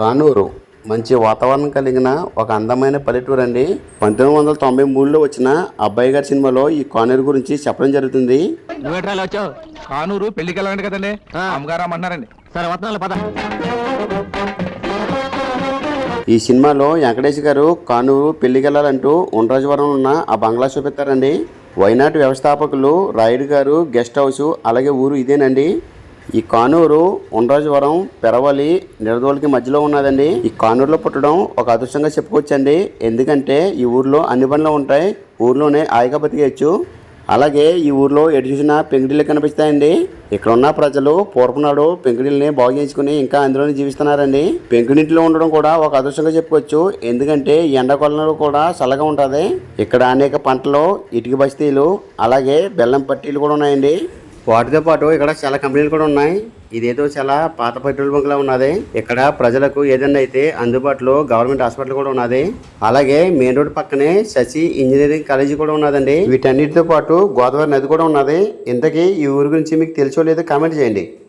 కానూరు. మంచి వాతావరణం కలిగిన ఒక అందమైన పల్లెటూరు అండి. పంతొమ్మిది వందల తొంభై మూడులో వచ్చిన అబ్బాయి గారి సినిమాలో ఈ కానూరు గురించి చెప్పడం జరుగుతుంది. కానూరు పెళ్ళికి వెళ్ళండి కదండి. సరే వస్తున్నాను పద. ఈ సినిమాలో వెంకటేష్ గారు కానూరు పెళ్ళికెళ్ళాలంటూ ఉండ్రాజవరం ఉన్న ఆ బంగ్లా చూపిస్తారండి. వైనాట్ వ్యవస్థాపకులు రాయుడు గారు గెస్ట్ హౌస్ అలాగే ఊరు ఇదేనండి. ఈ కానూరు ఉండ్రాజవరం పెరవలి నిడదోలికి మధ్యలో ఉన్నదండి. ఈ కానూరులో పుట్టడం ఒక అదృష్టంగా చెప్పుకోవచ్చండి. ఎందుకంటే ఈ ఊర్లో అన్ని పనులు ఉంటాయి. ఊర్లోనే హాయిగా బతికేయచ్చు. అలాగే ఈ ఊర్లో ఎటు చూసినా పెంగిడీలు కనిపిస్తాయండి. ఇక్కడ ఉన్న ప్రజలు పూర్వనాడు పెంకుటిల్ని బాగు చేయించుకుని ఇంకా అందులోనే జీవిస్తున్నారండి. పెంకునింటిలో ఉండడం కూడా ఒక అదృష్టంగా చెప్పుకోవచ్చు. ఎందుకంటే ఎండాకాలంలో కూడా చల్లగా ఉంటుంది. ఇక్కడ అనేక పంటలు ఇటుక బస్తీలు అలాగే బెల్లం పట్టీలు కూడా ఉన్నాయండి. వాటితో పాటు ఇక్కడ చాలా కంపెనీలు కూడా ఉన్నాయి. ఇదేదో చాలా పాత పెట్రోల్ బంక్ లా ఉన్నది. ఇక్కడ ప్రజలకు ఏదైనా అయితే అందుబాటులో గవర్నమెంట్ హాస్పిటల్ కూడా ఉన్నది. అలాగే మెయిన్ రోడ్ పక్కనే శశి ఇంజనీరింగ్ కాలేజీ కూడా ఉన్నదండి. వీటన్నిటితో పాటు గోదావరి నది కూడా ఉన్నది. ఇంతకీ ఈ ఊరు గురించి మీకు తెలుసో లేదో కామెంట్ చేయండి.